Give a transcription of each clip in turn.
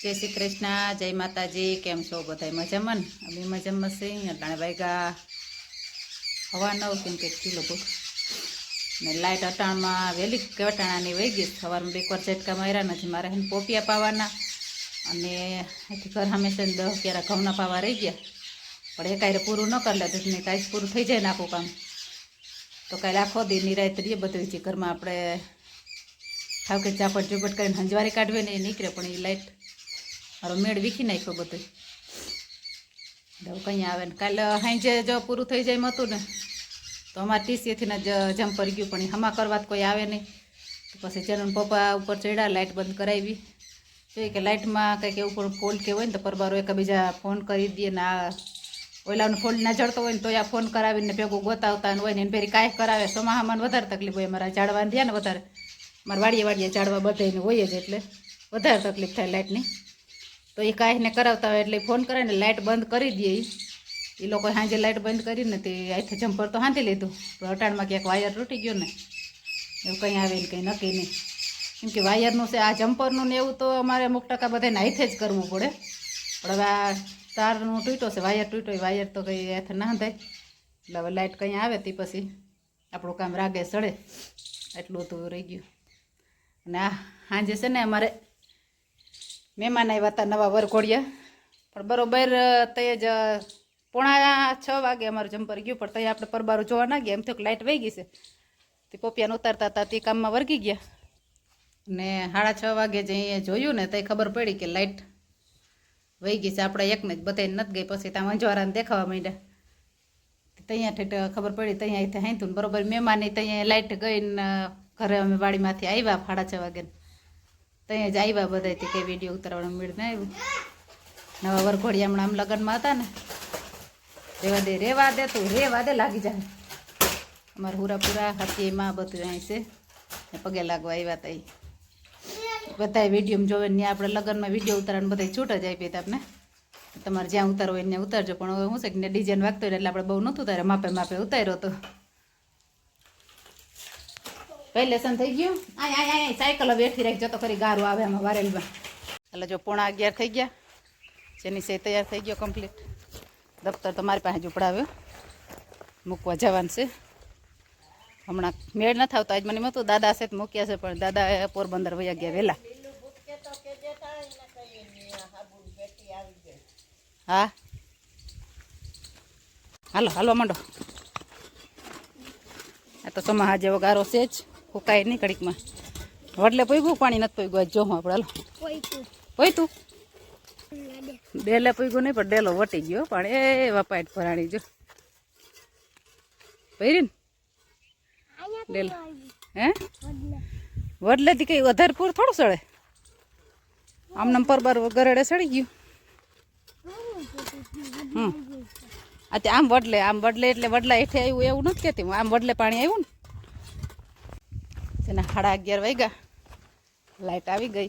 જય શ્રી કૃષ્ણ, જય માતાજી, કેમ છો બધા મજામાં? અમે મજામાં છીએ અટાણે વાગ્યા હવા નવ કેમ કે કિલો ભૂખ. ને લાઇટ અટાણમાં વહેલી અટાણાની વહી ગઈ, સવારમાં બે વાર ઝટકા માર્યા નથી મારે એને પોપિયા પાવાના. અને ઘર હંમેશા દસ ક્યારે ઘઉંના પાવા રહી ગયા. પણ એ કાંઈ પૂરું ન કરી લેતું ને કાંઈ પૂરું થઈ જાય ને આખું કામ. તો કાલે આખો દી નિરાય રહીએ બધું, જે ઘરમાં આપણે ખાવ કે ચાપટ ચૂપટ કરીને હંજવારી કાઢવે ને એ નીકળે, પણ એ લાઇટ મારો મેળ વીખી નાખ્યો બધો. એવું કંઈ આવે ને કાલે સાંજે જો પૂરું થઈ જાય હતું ને તો અમારે ટીસીએથી જમ પડી ગયું, પણ હમા કરવા કોઈ આવે નહીં. તો પછી ચરણ પપ્પા ઉપર ચડ્યા લાઇટ બંધ કરાવી. જોઈએ કે લાઇટમાં કંઈક એવું પણ ફોલ્ટ કે હોય ને, તો પરબારો એકબીજા ફોન કરી દઈએ ને આ ઓલાનો ફોલ્ટ ના જડતો હોય ને તો આ ફોન કરાવીને ભેગું ગોતાવતા હોય ને, એને ફેરી કાંઈ કરાવે. સોમાહામાં વધારે તકલીફ હોય મારા ઝાડવા થયા ને વધારે. મારા વાડીએ વાડીએ ઝાડવા બધાને હોય જ એટલે વધારે તકલીફ થાય લાઇટની તો એ કાંઈને કરાવતા હોય એટલે ફોન કરે ને લાઇટ બંધ કરી દે એ લોકો સાંજે લાઇટ બંધ કરીને તે અહીંથી જમ્પર તો હાંધી લીધું. પણ અટાણમાં ક્યાંક વાયર તૂટી ગયો ને, એવું કંઈ આવે ને કંઈ નક્કી નહીં. કેમ કે વાયરનું છે, આ જમ્પરનું ને એવું તો અમારે અમુક ટકા બધાને હાથે જ કરવું પડે. પણ હવે આ તારનું તૂટ્યો છે, વાયર તૂટ્યો વાયર તો કંઈ હાથે ના થાય. એટલે હવે લાઇટ કંઈ આવે તે પછી આપણું કામ રાગે સડે. એટલું તો રહી ગયું. અને આ સાંજે છે ને અમારે મહેમાન આવ્યા હતા નવા વરઘોડિયા પણ બરોબર તે જ પોણા છ વાગે અમારું જમ્પર ગયું, પણ ત્યાં આપણે પરબારું જોવા ના ગયા. એમ થયું લાઇટ વહી ગઈ છે. તે પોપિયાને ઉતારતા હતા, તે કામમાં વર્ગી ગયા. ને સાડા છ વાગે જે અહીંયા જોયું ને તો ખબર પડી કે લાઇટ વહી ગઈ છે. આપણે એકને જ બધાને નથી ગઈ. પછી ત્યાં અંજવારાને દેખાવા માંડ્યા. ત્યાં ઠેઠ ખબર પડી ત્યાં અહીંથી હાંતું બરોબર. મહેમાની ત્યાં લાઇટ ગઈને ઘરે અમે વાડીમાંથી આવ્યા સાડા છ વાગે ત્યાં જ આવ્યા બધા કંઈ વીડિયો ઉતારવાનો મેળ ના આવ્યું. નવા વરઘોડિયા હમણાં આમ લગ્નમાં હતા ને, રેવા દે રેવા દે તું, રેવા દે, લાગી જાય અમારા હુરાપુરા હતી એમાં બધું અહીં છે. પગે લાગવા આવ્યા હતા. બધા વીડિયો જોવે ને આપણે લગ્નમાં વીડિયો ઉતારવાનું બધા છૂટ જ આપીએ હતા આપણે તમારે જ્યાં ઉતારવો હોય ત્યાં ઉતારજો. પણ હવે શું છે કે ડિઝાઇન વાગતો હોય એટલે આપણે બહુ નહોતું ઉતારે માપે માપે ઉતાર્યો તો. કઈ લેસન થઈ ગયું? આય આય આય સાયકલ બેઠી રાખજો, તો ખરી ગારું આવે એમાં વારેલમાં. એટલે જો પોણા અગિયાર થઈ ગયા, જેની સે તૈયાર થઈ ગયો કમ્પ્લીટ દફતર તો મારી પાસે જ ઉપડાવ્યો. મૂકવા જવાનું છે. હમણાં મેળ ન થાવતો આજ મને હતું, દાદા છે તો મૂક્યા છે, પણ દાદા પોરબંદર વયા ગયા વહેલા. હા? હાલો હાલો, માંડો. આ તો સમાહ જેવો ગારો છે જ. ફૂકાય નહીં કડીકમાં વડલે પૂગ્યું પાણી નથી પૂગ્યું આજ જોમાં આપણે હાલો. પોઈ તું ડેલે પૂગ્યું નહીં, પણ ડેલો વટી ગયો, પણ એ વપાટ ભરાણી, જો. પહેરી ને? ડેલો. હે? વડલેથી કઈ વધારે પૂર થોડું આમ આમને પરબાર ગરડે સડી ગયું. હમ. આ આમ વડલે આમ વડલે એટલે વડલા હેઠે આવ્યું એવું નથી કહેતી. આમ વડલે પાણી આવ્યું ને? તેના સાડા અગિયાર વાગ્યા. લાઇટ આવી ગઈ.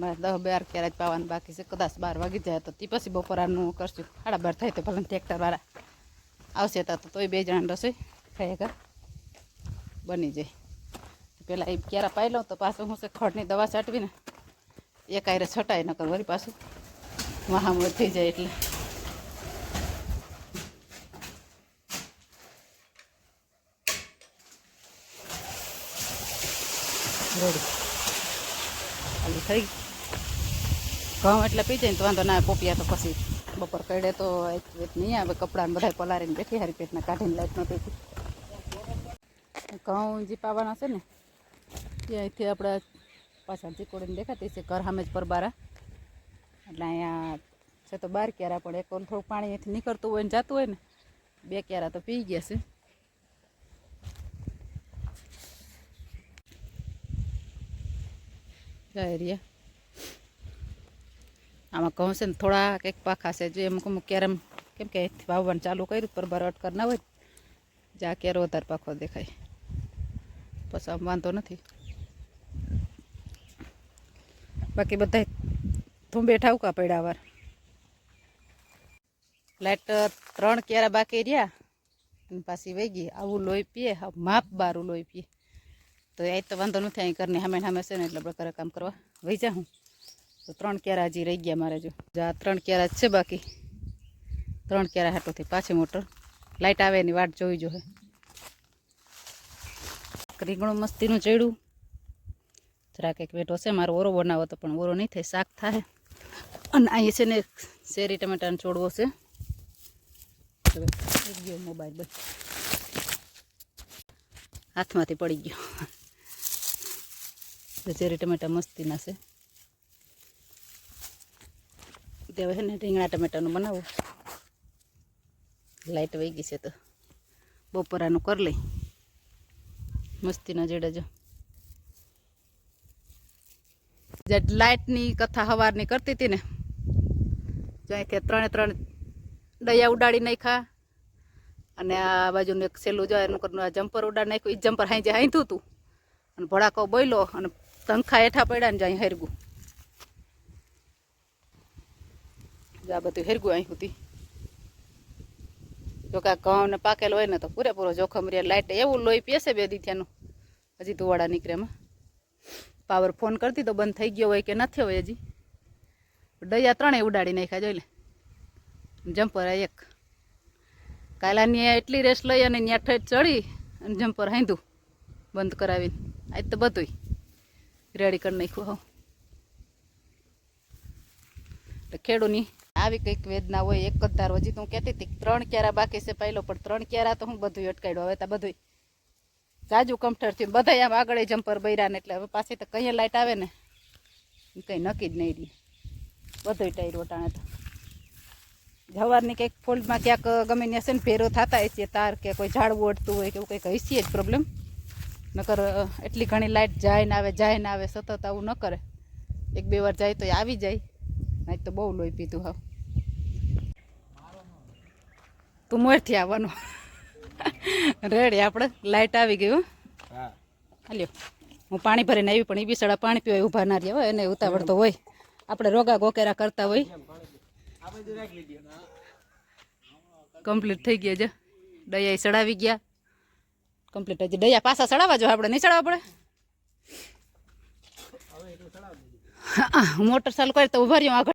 મારે દસ બાર ક્યારે જ પાવાનું બાકી છે. કદાચ બાર વાગી જાય તો તે પછી બપોરાનું કરશું. સાડા બાર થાય તો ભલે ટ્રેક્ટરવાળા આવશે તો તોય બે જણા રસોઈ ખરેખર બની જાય. પહેલાં એ ક્યારે પાઈ લઉં તો પાછું હું છે ખડની દવા છાંટવીને. એક આયરે છટાય નકર વળી પાછું. મહામૂળ થઈ જાય એટલે. રેડી. ખાલી થઈ ઘઉં એટલે પી જાય ને તો વાંધો ના પોપિયા તો પછી બપોર કડે તો વેત નહીં આવે, કપડાને બધા પલારીને બેઠી હારી પેટના કાઢીને લાઈટ નથી ઘઉં જે પાવાના છે ને તે અહીંથી આપણે પાછા ચીકોડીને દેખાતી છે, ઘર સામે જ પરબારા. એટલે અહીંયા છે તો બાર ક્યારા પણ એક થોડું પાણી અહીંથી નીકળતું હોય ને જતું હોય ને, બે ક્યારા તો પી ગયા છે. રહ્યા આમાં ઘઉં છે ને, થોડા કંઈક પાખા છે, જો અમુક અમુક કેરમ કેમ કે વાવવાનું ચાલુ કર્યું પર બરવટ કરના હોય જ્યાં કેરો વધારે પાખો દેખાય. પછી આમ વાંધો નથી. બાકી બધા થું બેઠા ઉકા પડ્યા વાર. લાઈટ ત્રણ ક્યારા બાકી રહ્યા પાછી વહી ગઈ. આવું લોહી પીએ માપ બારું લોહી પીએ. તો એ તો વાંધો નથી, અહીં ઘરની સામે સામે છે ને એટલે આપણે કામ કરવા વહી જા હું તો ત્રણ કેરા હજી રહી ગયા મારે જો. આ ત્રણ કેરા જ છે બાકી. ત્રણ કેરા હાટોથી પાછી મોટર. લાઇટ આવે એની વાટ જોઈ જોઈએ રીંગણું મસ્તીનું ચડ્યું. જરાક એક વેઠો છે, મારો ઓરો બનાવો તો પણ ઓરો નહીં થાય, શાક થાય અને અહીં છે ને શેરી ટમેટાનો છોડવો છે. મોબાઈલ બસ. હાથમાંથી પડી ગયો. શેરી ટમેટા મસ્તીના છે. તે હવે ને રીંગણા ટમેટાનું બનાવો. લાઇટ વહી ગઈ છે તો બપોરાનું કરી લઈ. મસ્તીના જેડા જો. જે લાઇટની કથા સવારની કરતી હતી ને, જાય કે ત્રણે ત્રણ દયા ઉડાડી નાખ્યા અને આ બાજુનું એક સેલું જાય એનું આ જમ્પર ઉડાડી નાખ્યું. એ જમ્પર હાઈ જે હાઈતું હતું અને ભડાકો બોલ્યો અને તંખા હેઠા પડ્યા ને જાય હેરગું. આ બધું હેરગું અહીં સુધી. જો કે ઘઉં ને પાકેલ હોય ને તો પૂરેપૂરો જોખમ રે લાઇટ એવું લોહી પીએશે બે દીથિયાનું. હજી ધુવાડા નીકળે એમાં. પાવર ફોન કરતી તો બંધ થઈ ગયો હોય કે નથી હોય હજી. ડૈયા ત્રણેય ઉડાડી નાખ્યા, જોઈ લે. જમ્પર એક. કાલાની એટલી રેસ લઈ અને ત્યાં ચડી અને જમ્પર હાંધું બંધ કરાવીને. આજ તો બધુંય. રેડી કરી નાખ્યું હોવ એટલે ખેડૂની આવી કંઈક વેદના હોય, એક જ ધારો હજી તો હું કહેતી હતી ત્રણ ક્યારા બાકી છે પહેલો, પણ ત્રણ ક્યારા તો હું બધું અટકાડ્યું હવે તો બધું જાજુ કમ્ફર્ટ થયું. બધા આમ આગળ જમ્પર બૈરા ને એટલે હવે પાછી તો કઈ લાઈટ આવે ને કંઈ નક્કી જ નહીં રહી. બધો ટાયર ઓટાણે તો. જવારની કંઈક ફોલ્ડમાં ક્યાંક ગમે ત્યાં છે ને ભેરો થતા હશે, તાર કે કોઈ ઝાડવું અટતું હોય કે એવું કંઈક હશે જ પ્રોબ્લેમ નકર એટલી ઘણી લાઇટ જાય ને આવે જાય ને આવે સતત આવું ન કરે. એક બે વાર જાય તો એ આવી જાય. નહીં તો બહુ લોહી પીધું હાવ. તું મોરથી આવવાનું. રેડી આપણે લાઇટ આવી ગયું હો. હાલ્યો. હું પાણી ભરીને આવી પણ એ બી સડા પાણી પીવાય ઊભા ના રહ્યા હોય એને ઉતાવળ તો હોય. આપણે રોગા ગોકેરા કરતા હોય. કમ્પ્લીટ થઈ ગયા છે. દયા સડાવી ગયા. કમ્પ્લીટ હજી દયા પાછા ચડાવવા જો આપણે, નહીં ચડાવવા પડે? મોટર ચાલુ કરી તો ઊભા રહ્યો આગળ.